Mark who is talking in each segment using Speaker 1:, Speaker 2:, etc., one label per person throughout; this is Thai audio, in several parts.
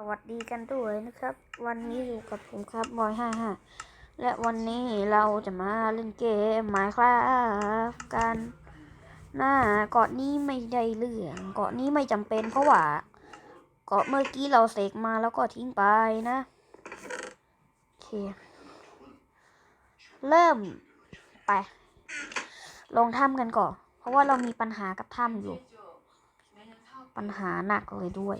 Speaker 1: สวัสดีกันด้วยนะครับ วันนี้อยู่กับผมครับบอยห้าห้าและวันนี้เราจะมาเล่นเกมหมายครับกันหน้าเกาะนี้ไม่ได้เรื่องเกาะนี้ไม่จำเป็นเพราะว่าเกาะเมื่อกี้เราเสกมาแล้วก็ทิ้งไปนะโอเคเริ่มไป ลงถ้ำกันก่อน เพราะว่าเรามีปัญหากับถ้ำอยู่ ปัญหาหนักเลยด้วย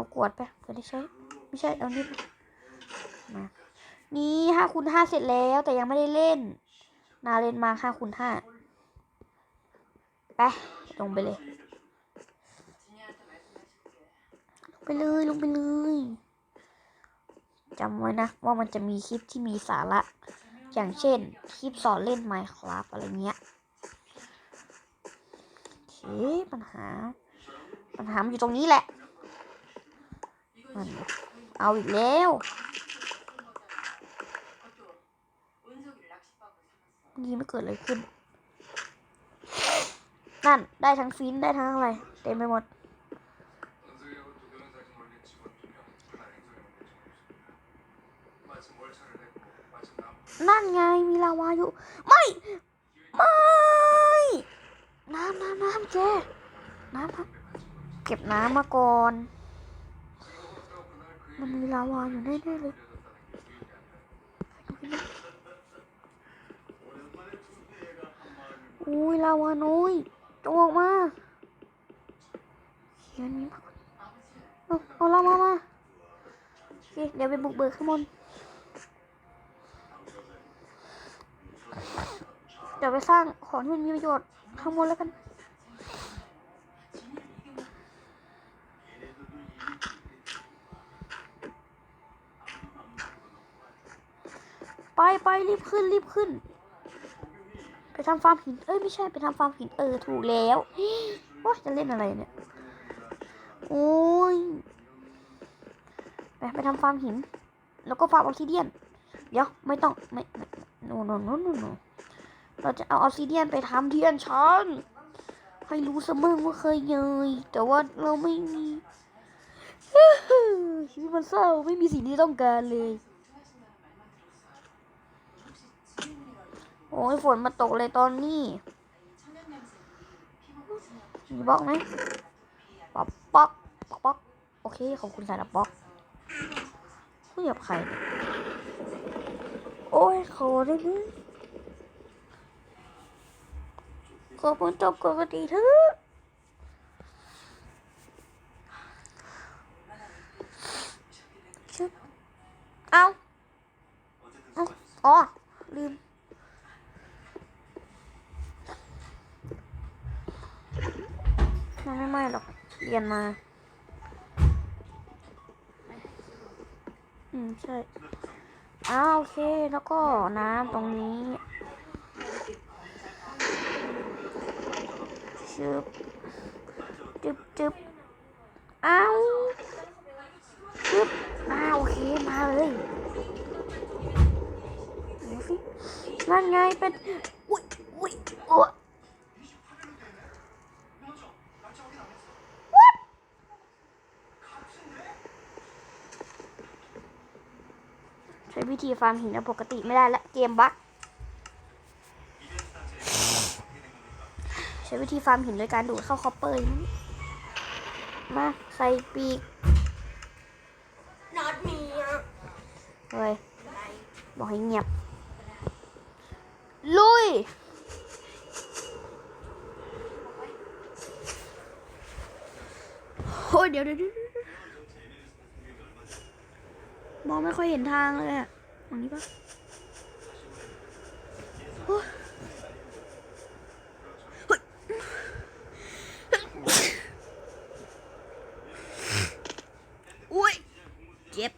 Speaker 1: เอากวดไปเพื่อได้ใช้ ไม่ใช่ เอานี่มา นี่ห้าคูณห้าเสร็จแล้วแต่ยังไม่ได้เล่น นาเล่นมาห้าคูณห้าไปลงไปเลย ลงไปเลยลงไปเลยจำไว้นะ ว่ามันจะมีคลิปที่มีสาระ อย่างเช่น คลิปสอนเล่น Minecraft อะไรเงี้ยโอเคปัญหา ปัญหาอยู่ตรงนี้แหละ เอาอีกแล้วนี่ไม่เกิดอะไรขึ้น นั่น ได้ทั้งฟินได้ทั้งอะไร เต็มไปหมด นั่นไง มีลาวาอยู่ ไม่ ไม่ น้ำน้ำน้ำเจน้ำเก็บน้ำมาก่อนาวาอยู่แน่ๆเลยอุ้ยลาวาน้อยจงออกมาเขียนนี้มาเอาเอาลาวามาเเดี๋ยวไปบุกเบิกข้างบนเดี๋ยวไปสร้างของที่มันมีประโยชน์ข้างบนแล้วกัน ไปไปรีบขึ้นรีบขึ้น ไปทำฟาร์มหิน เอ้ยไม่ใช่ไปทำฟาร์มหินเออถูกแล้วว่าจะเล่นอะไรเนี่ย โอ้ย ไปไปทำฟาร์มหิน แล้วก็ฟาร์มออซิเดียน เดี๋ยวไม่ต้องไม่ไม่โนโนโนโนโนเราจะเอาออซิเดียนไปทำเทียนช้นให้รู้เสมอว่าเคยเยยแต่ว่าเราไม่มีชีวิตมันเศร้าไม่มีสิ่งที่ต้องการเลย โอ้ยฝนมาตกเลยตอนนี้มีบล็อกไหมป๊อกป๊อกป๊อกป๊อกโอเค ขอบคุณสายป๊อกคุยกับใคร โอ้ยขอได้ไหมขอบคุณจบปกติเถอะชึบเอาเอาอ๋อ ลืม มันไม่ไหม้หรอก เรียนมา อืม ใช่ อ้าวโอเค แล้วก็น้ำตรงนี้ชึบจึบจึบอ้าวชึบอ้าโอเค มาเลยดูสินั่นไงเป็น ฟาร์มหินปกติไม่ได้ละเกมบั๊กใช้วิธีฟาร์มหินโดยการดูดเข้าคอปเปอร์อย่างนี้มาใส่ปีก
Speaker 2: Not me
Speaker 1: เฮ้ยบอกให้เงียบ ลุยโอ้ยเดี๋ยวเดี๋ยวเดี๋ยวเดี๋ยวมองไม่ค่อยเห็นทางเลยอะ ตรงนี้ปะโอ้ยเจ็บ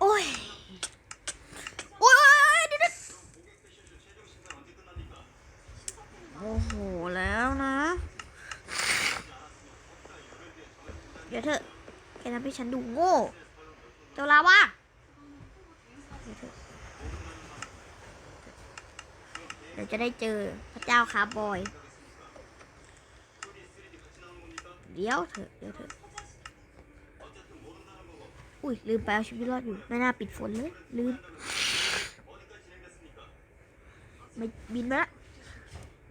Speaker 1: โอ้ย โอ้ยโอ้ยเดี๋ยวเดี๋ยวโอ้โห แล้วนะ เดี๋ยวเถอะแกทำ ให้ฉันดูโง่เจ้าลาวะเดี๋ยวเดี๋ยวจะได้เจอพระเจ้าคาร์บอย เดี๋ยวเถอะเดี๋ยวเถอะอุ้ยลืมไปเอาชีวิตรอดอยู่ ไม่น่าปิดฝนเลย ลืมไม่บินมาละ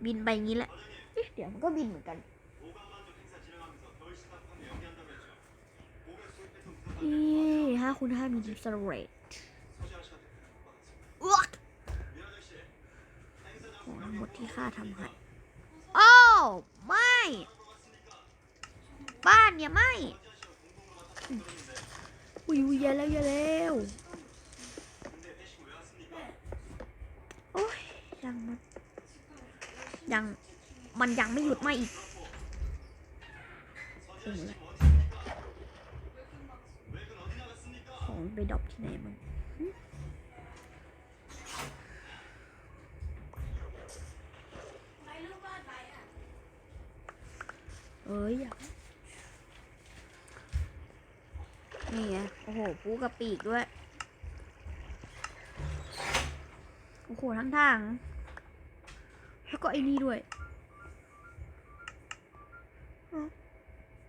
Speaker 1: บินไปงี้แหละเอ๊ะเดี๋ยวมันก็บินเหมือนกันนี่ ห้าคูณห้ามีดิสเรตอ้วกของหมดที่ข้าทำให้ โอ้ ไม่ บ้านเนี่ยไม่อุ้ยอย่าแล้วอย่าแล้วโอ้ยยังมันยัง มันยังไม่หยุดไมาอีกเองแหละ ของไปดรอปที่ไหนมันหึเอ้ยอยากนี่ไงโอ้โหปูกับปีกด้วย โอ้โห ทั้งทาง แล้วก็ไอ้นี่ด้วยอ๋อ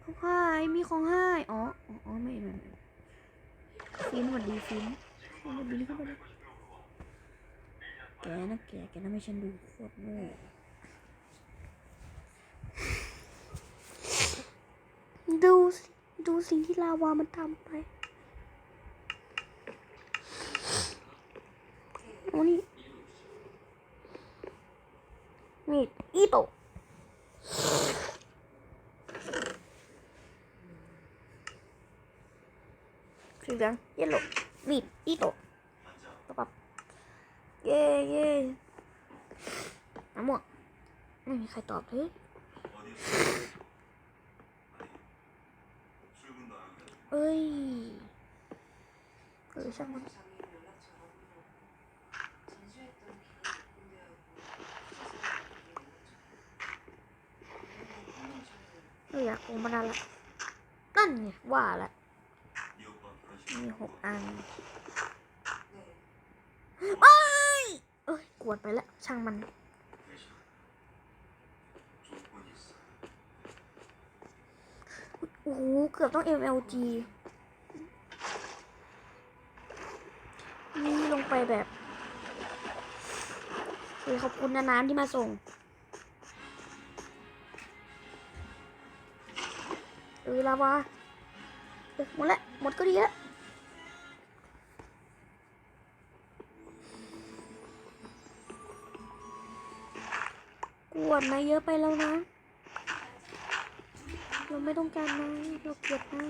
Speaker 1: ของหายมีของหาย อ๋อ อ๋ออ๋อไม่ไม่ไม่ ฟินสวัสดีฟินฟินสวัสดีเข้าไปเลยแกนะแกแกนะไม่ฉันดูโคตรโง่ดูดูสิ่งที่ลาวามันทำไปโอ้นี่มีดอีโต เหลืองเยลโล่มีดอีโตะปั๊บเย่เย่น้ำม่วงไม่มีใครตอบเลยเอ้ยเออช่างมันเอออยากโกงมานานละนั่นไงว่าละ มีหกอันไอ้ยเอ้ยกวดไปแล้ว ช่างมัน โอ้โห เกือบต้อง MLG นี่ลงไปแบบขอบคุณนะน้ำที่มาส่งเออลาวาหมดล้วหมดก็ดีล้ว วดมาเยอะไปแล้วนะ เราไม่ต้องการนะเราเกลียดนะ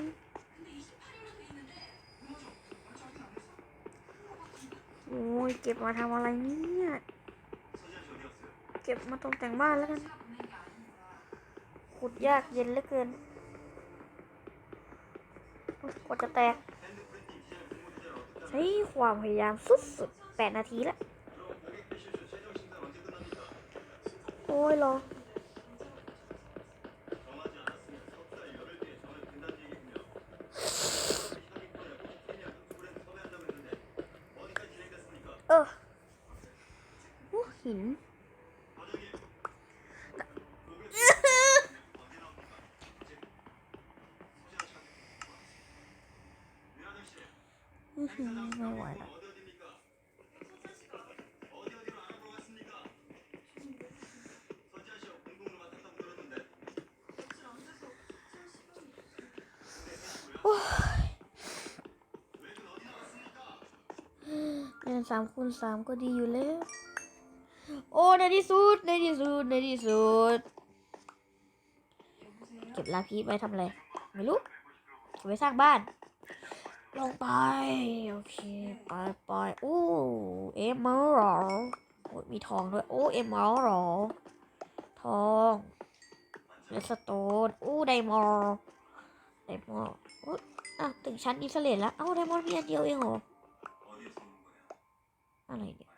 Speaker 1: โอ้ยเก็บมาทำอะไรเนี่ย เก็บมาตกแต่งบ้านแล้วกัน ขุดยากเย็นเหลือเกินกว่าจะแตก ใช้ความพยายามสุดๆแปดนาทีแล้ว โอ้ยรอเออโอ้หินอื้อหือไม่ไหวแล้ว เรียนสามคูณสามก็ดีอยู่แล้ว โอ้ในที่สุดในที่สุดในที่สุด เก็บลาพีไว้ทำอะไร ไม่รู้ไว้สร้างบ้าน ลงไป โอเค ไปไปโอ้เอมเมอรัลมีทองด้วย โอ้เอมเมอรัลทองเลสโตนโอ้ไดมอล ไดมอลโอ้อะถึงชั้นอิสเลตแล้ว เอ้าไดมอลมีอันเดียวเองเหรออะไรเนี่ย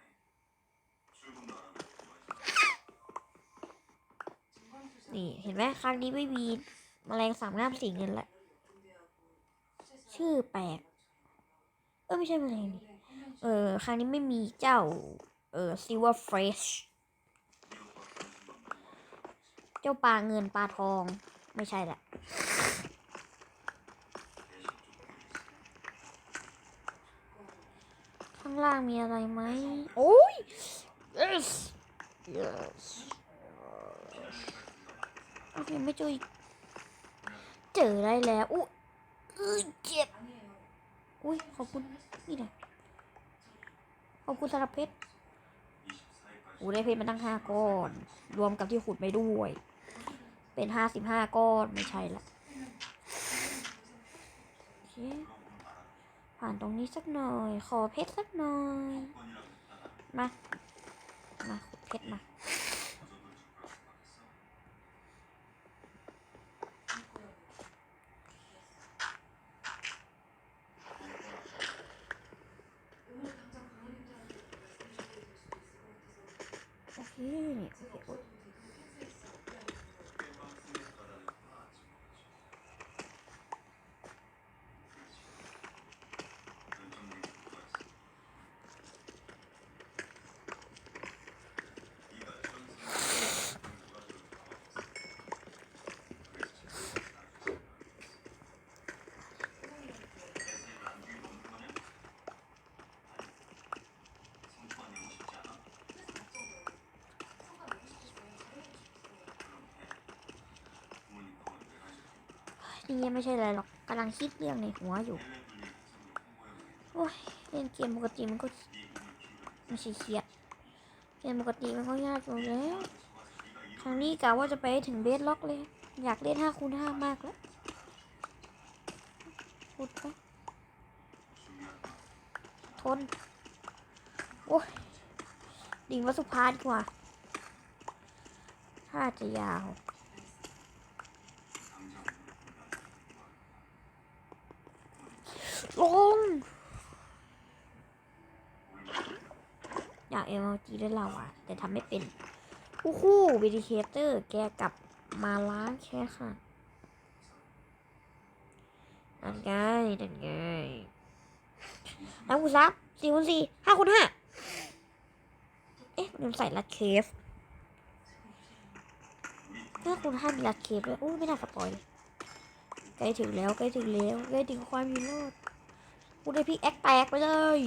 Speaker 1: นี่เห็นไหมครั้งนี้ไม่มีแมลงสามง่ามสีเงินแหละ ชื่อแปลก เออไม่ใช่แมลงนี่เออครั้งนี้ไม่มีเจ้า เออซิว v เฟรชเจ้าปลาเงินปลาทองไม่ใช่แหละ ข้าง ล่างมีอะไรไหมโอ้ย yes yes โอเคไม่เจออีกเจอได้แล้วอุ้ยอื้อเจ็บ อุ้ยขอบคุณนี่แหละขอบคุณสำหรับเพชรอูได้เพชรมาตั้งห้าก้อน รวมกับที่ขุดไปด้วย เป็นห้าสิบห้าก้อน ไม่ใช่ละโอเค ผ่านตรงนี้สักหน่อย ขอเพชรสักหน่อย มา มาขุดเพชรมา โอเคโอเคโอ๊ย นี่ไม่ใช่อะไรหรอกกำลังคิดเรื่องในหัวอยู่ โอ้ยเล่นเกมปกติมันก็ไม่ใช่เครียดเกมปกติมันก็ยากอยู่แล้วครั้งนี้กะว่าจะไปถึงเบสล็อกเลย อยากเล่นห้าคูณห้ามากแล้วพูดไปทน โอ้ยดิ่งวัดสุภาดีกว่าถ้าจะยาว ลง อยากเอลจีด้วยเราอะแต่ทำไม่เป็นอู้หูวิดิเคเตอร์ แกกลับมาล้างแค่ค่ะนั่นไงนั่นไงน้ำคุณซับสี่คูณสี่ห้าคูณห้าเอ๊ะลืมใส่ลัดเคฟห้าคูณห้ามีลัดเคฟด้วยอู้ไม่น่าสปอยใกล้ถึงแล้วใกล้ถึงแล้วใกล้ถึงความมีรอด กูได้พี่แอคแตกไปเลย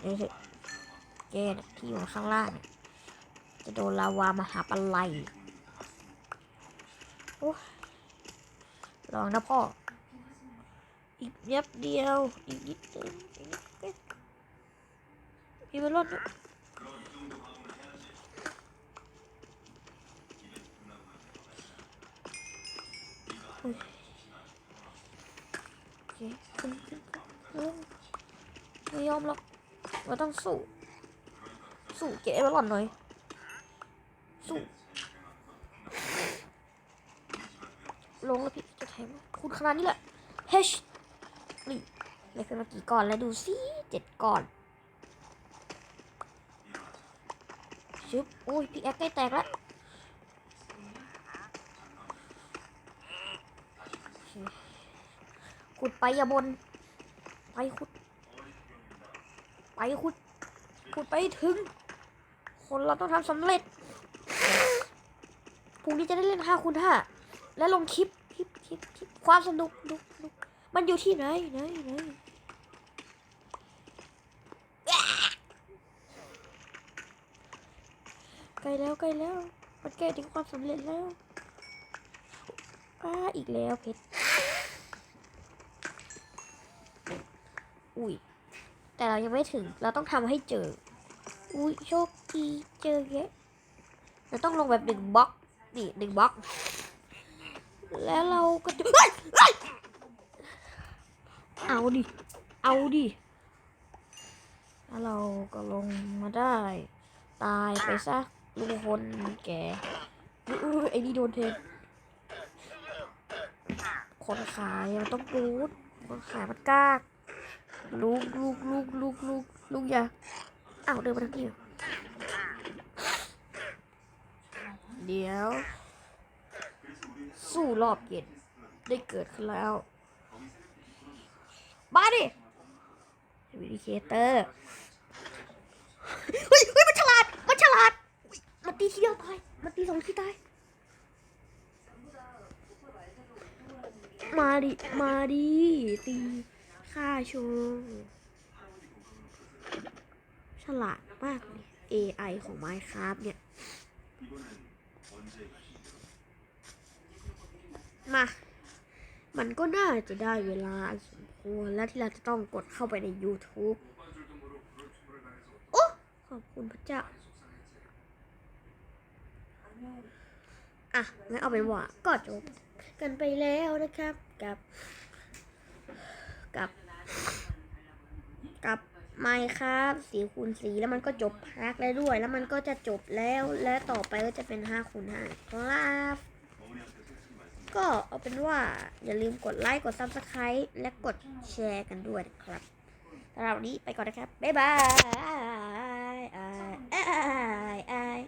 Speaker 1: เดี๋ยวเถอะแกน่ะที่อยู่ข้างล่าง จะโดนลาวามาหาปลาไหลโอ้ลองนะพ่อ อีกยับเดียว อีกนิดนึงอีกนิดเดียวพี่ไม่รอดด้วยโอ้ยโอ เคขึ้นขึ้นขึ้นไม่ยอมหรอกเราต้องสู้ สู้เก็บไอ้บอลอนหน่อย สู้ลงแล้วพี่จะแทงคุณขนาดนี้แหละเฮชนี่เลยเป็นมากี่ก่อนแล้วดูสิเจ็ดก่อนชึบโอ้ยพี่แอคใกล้แตกแล้วโอเค ขุดไปอย่าบน ไปขุด ไปขุด ขุดไปถึง คนเราต้องทำสำเร็จพรุ่งนี้จะได้เล่นห้าคูณห้าและลงคลิปคลิปคลิปคลิปความสนุกนุกนุกมันอยู่ที่ไหนไหนไหนใกล้แล้วใกล้แล้วมันใกล้ถึงความสำเร็จแล้วอ้าอีกแล้วเพชร อุ้ย แต่เรายังไม่ถึง เราต้องทำให้เจอ อุ้ยโชคดีเจอเยอะเราต้องลงแบบหนึ่งบล็อก นี่หนึ่งบล็อก แล้วเราก็จะเอาดิ เอาดิแล้วเราก็ลงมาได้ ตายไปซะลุงคนแกอุ้ยไอ้นี่โดนเทนคนขายมันต้องรูดคนขายมันกล้า ลูกลูกลูกลูกลูกลูกอย่าอ้าวเดินมาทางนี้เดี๋ยว สู้รอบเย็นได้เกิดขึ้นแล้วมาดิวิดิเคเตอร์เฮ้ยเฮ้ยมันฉลาด มันฉลาด มันตีทีเดียวตาย มันตีสองทีตาย มาดิ มาดิ ตี ค่าชมฉลาดมากเลย AI ของ Minecraft เนี่ย มา มันก็น่าจะได้เวลาสมควรและที่เราจะต้องกดเข้าไปใน YouTube โอ้ ขอบคุณพระเจ้า อะ งั้นเอาไปว่าก็จบกันไปแล้วนะครับ กับ กับ กับไมค์ครับสีคูณสีแล้วมันก็จบพาร์ทแล้วด้วย แล้วมันก็จะจบแล้วและต่อไปก็จะเป็นห้าคูณห้าครับก็เอาเป็นว่าอย่าลืมกดไลค์กด Subscribe และกดแชร์กันด้วยนะครับสำหรับวันนี้ไปก่อนนะครับ บ๊ายบายอ้ายอ้ายอ้ายอ้าย